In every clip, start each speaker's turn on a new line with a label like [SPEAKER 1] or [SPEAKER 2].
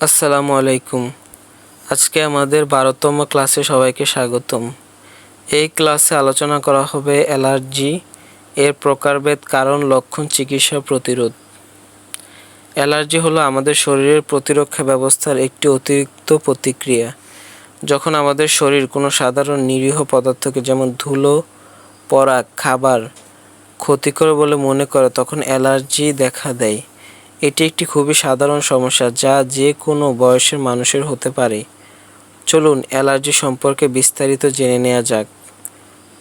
[SPEAKER 1] আসসালামু আলাইকুম। আজকে আমাদের বারোতম ক্লাসে সবাইকে স্বাগতম। এই ক্লাসে আলোচনা করা হবে অ্যালার্জি, এর প্রকারভেদ, কারণ, লক্ষণ, চিকিৎসা প্রতিরোধ। অ্যালার্জি হলো আমাদের শরীরের প্রতিরক্ষা ব্যবস্থার একটি অতিরিক্ত প্রতিক্রিয়া। যখন আমাদের শরীর কোনো সাধারণ নিরীহ পদার্থকে যেমন ধুলো, পরাগ, খাবার ক্ষতিকর বলে মনে করে, তখন অ্যালার্জি দেখা দেয়। এটি একটি খুবই সাধারণ সমস্যা যা যে কোনো বয়সের মানুষের হতে পারে। চলুন অ্যালার্জি সম্পর্কে বিস্তারিত জেনে নেওয়া যাক।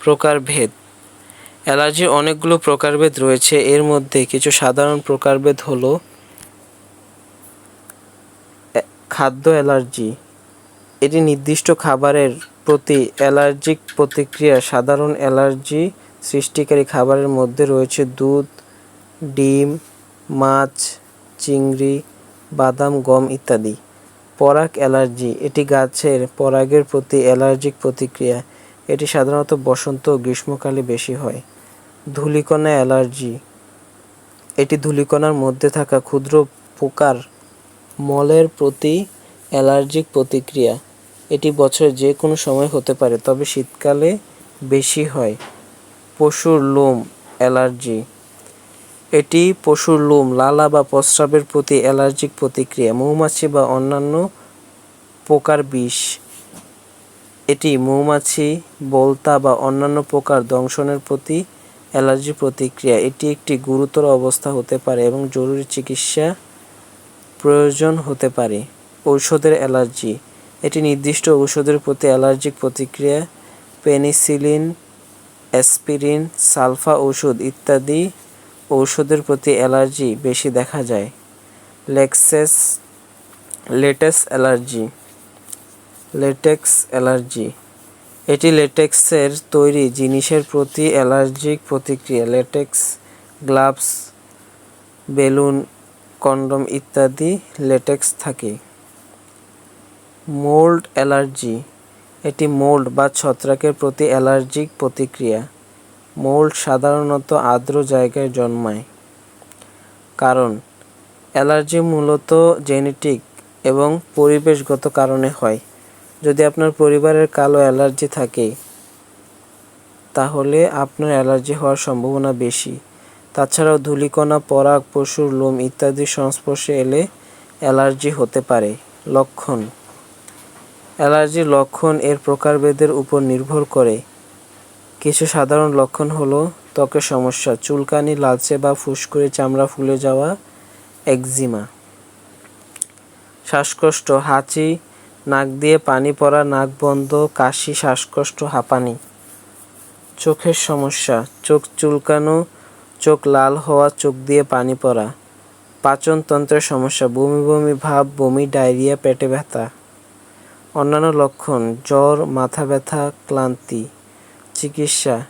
[SPEAKER 1] প্রকারভেদ। অ্যালার্জির অনেকগুলো প্রকারভেদ রয়েছে। এর মধ্যে কিছু সাধারণ প্রকারভেদ হলো খাদ্য অ্যালার্জি। এটি নির্দিষ্ট খাবারের প্রতি অ্যালার্জিক প্রতিক্রিয়া। সাধারণ অ্যালার্জি সৃষ্টিকারী খাবারের মধ্যে রয়েছে দুধ, ডিম, মাছ চিংড়ি, বাদাম, গম ইত্যাদি। পরাগ অ্যালার্জি, এটি গাছের পরাগের প্রতি অ্যালার্জিক প্রতিক্রিয়া। এটি সাধারণত বসন্ত ও গ্রীষ্মকালে বেশি হয়। ধূলিকণা অ্যালার্জি, এটি ধূলিকণার মধ্যে থাকা ক্ষুদ্র পোকার মলের প্রতি অ্যালার্জিক প্রতিক্রিয়া। এটি বছরের যে কোনো সময় হতে পারে, তবে শীতকালে বেশি হয়। পশুর লোম অ্যালার্জি এটি পশুর লোম, লালা বা প্রস্রাবের প্রতি অ্যালার্জিক প্রতিক্রিয়া, মৌমাছি বা অন্যান্য পোকার বিষ। এটি মৌমাছি, বলতা বা অন্যান্য পোকার দংশনের প্রতি অ্যালার্জি প্রতিক্রিয়া। এটি একটি গুরুতর অবস্থা হতে পারে এবং জরুরি চিকিৎসা প্রয়োজন হতে পারে। ঔষধের অ্যালার্জি। এটি নির্দিষ্ট ঔষধের প্রতি অ্যালার্জিক প্রতিক্রিয়া, পেনিসিলিন অ্যাসপিরিন সালফা ওষুধ ইত্যাদি ঔষধের প্রতি অ্যালার্জি বেশি দেখা যায়। লেক্সেস লেটেক্স অ্যালার্জি লেটেক্স অ্যালার্জি। এটি লেটেক্সের তৈরি জিনিসের প্রতি অ্যালার্জিক প্রতিক্রিয়া, লেটেক্স, গ্লাভস, বেলুন, কন্ডম ইত্যাদি লেটেক্স থাকে। মোল্ড অ্যালার্জি, এটি মোল্ড বা ছত্রাকের প্রতি অ্যালার্জিক প্রতিক্রিয়া। মোল্ড সাধারণত আর্দ্র জায়গায় জন্মায়, কারণ অ্যালার্জি মূলত জেনেটিক এবং পরিবেশগত কারণে হয়। যদি আপনার পরিবারের কালো অ্যালার্জি থাকে, তাহলে আপনার অ্যালার্জি হওয়ার সম্ভাবনা বেশি। তাছাড়াও ধূলিকণা, পরাগ, পশুর লোম ইত্যাদির সংস্পর্শে এলে অ্যালার্জি হতে পারে। লক্ষণ। অ্যালার্জির লক্ষণ এর প্রকারভেদের উপর নির্ভর করে। কিছু সাধারণ লক্ষণ হলো ত্বকের সমস্যা, চুলকানি, লালচে বা ফুসকুড়ি, চামড়া ফুলে যাওয়া, একজিমা। শ্বাসকষ্ট, হাঁচি, নাক দিয়ে পানি পড়া, নাক বন্ধ, কাশি, শ্বাসকষ্ট, হাঁপানি। চোখের সমস্যা, চোখ চুলকানো, চোখ লাল হওয়া, চোখ দিয়ে পানি পড়া। পাচনতন্ত্রের সমস্যা, বমি বমি ভাব, বমি, ডায়রিয়া, পেটে ব্যথা। অন্যান্য লক্ষণ, জ্বর, মাথা ব্যথা, ক্লান্তি। চিকিৎসা।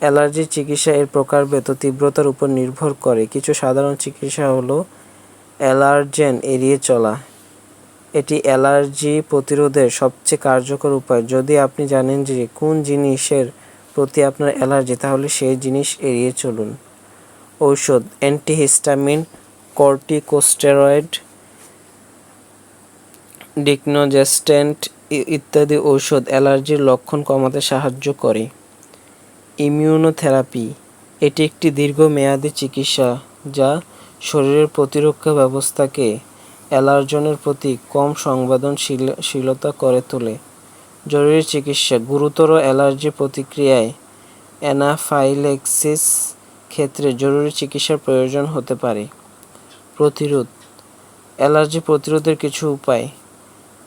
[SPEAKER 1] অ্যালার্জি চিকিৎসা এর প্রকারভেদ ও তীব্রতার উপর নির্ভর করে। কিছু সাধারণ চিকিৎসা হলো অ্যালার্জেন এড়িয়ে চলা। এটি অ্যালার্জি প্রতিরোধের সবচেয়ে কার্যকর উপায়। যদি আপনি জানেন যে কোন জিনিসের প্রতি আপনার অ্যালার্জি, তাহলে সেই জিনিস এড়িয়ে চলুন। ঔষধ, অ্যান্টিহিস্টামিন, কর্টিকোস্টেরয়েড ডিকনোজেস্ট্যান্ট ই- ইত্যাদি ঔষধ অ্যালার্জির লক্ষণ কমাতে সাহায্য করে। ইমিউনোথেরাপি। এটি একটি দীর্ঘমেয়াদী চিকিৎসা যা শরীরের প্রতিরক্ষা ব্যবস্থাকে অ্যালার্জনের প্রতি কম সংবেদনশীলতা করে তোলে। জরুরি চিকিৎসা গুরুতর অ্যালার্জি প্রতিক্রিয়ায় অ্যানাফাইলেক্সিস ক্ষেত্রে জরুরি চিকিৎসার প্রয়োজন হতে পারে। প্রতিরোধ। অ্যালার্জি প্রতিরোধের কিছু উপায়।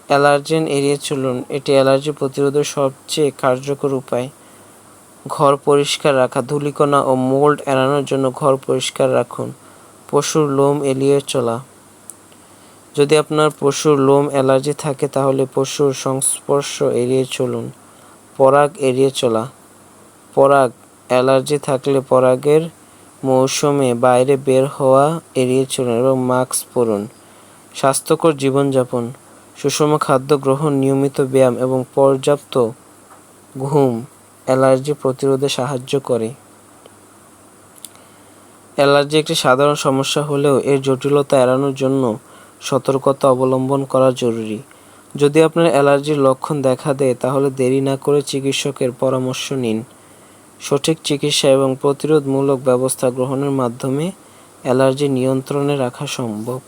[SPEAKER 1] অ্যালার্জেন এড়িয়ে চলুন। এটি অ্যালার্জি প্রতিরোধের সবচেয়ে কার্যকর উপায়। ঘর পরিষ্কার রাখা, ধূলিকণা ও মোল্ড এড়ানোর জন্য ঘর পরিষ্কার রাখুন। পশুর লোম এড়িয়ে চলা। যদি আপনার পশুর লোম অ্যালার্জি থাকে, তাহলে পশুর সংস্পর্শ এড়িয়ে চলুন। পরাগ এড়িয়ে চলা। পরাগ, অ্যালার্জি থাকলে পরাগের মৌসুমে বাইরে বের হওয়া, এড়িয়ে চলুন এবং মাস্ক পরুন। স্বাস্থ্যকর জীবনযাপন। সুষম খাদ্য গ্রহণ, নিয়মিত ব্যায়াম এবং পর্যাপ্ত ঘুম অ্যালার্জি প্রতিরোধে সাহায্য করে। অ্যালার্জি একটি সাধারণ সমস্যা হলেও এর জটিলতা এড়ানোর জন্য সতর্কতা অবলম্বন করা জরুরি। যদি আপনার অ্যালার্জির লক্ষণ দেখা দেয়, তাহলে দেরি না করে চিকিৎসকের পরামর্শ নিন। সঠিক চিকিৎসা এবং প্রতিরোধমূলক ব্যবস্থা গ্রহণের মাধ্যমে অ্যালার্জি নিয়ন্ত্রণে রাখা সম্ভব।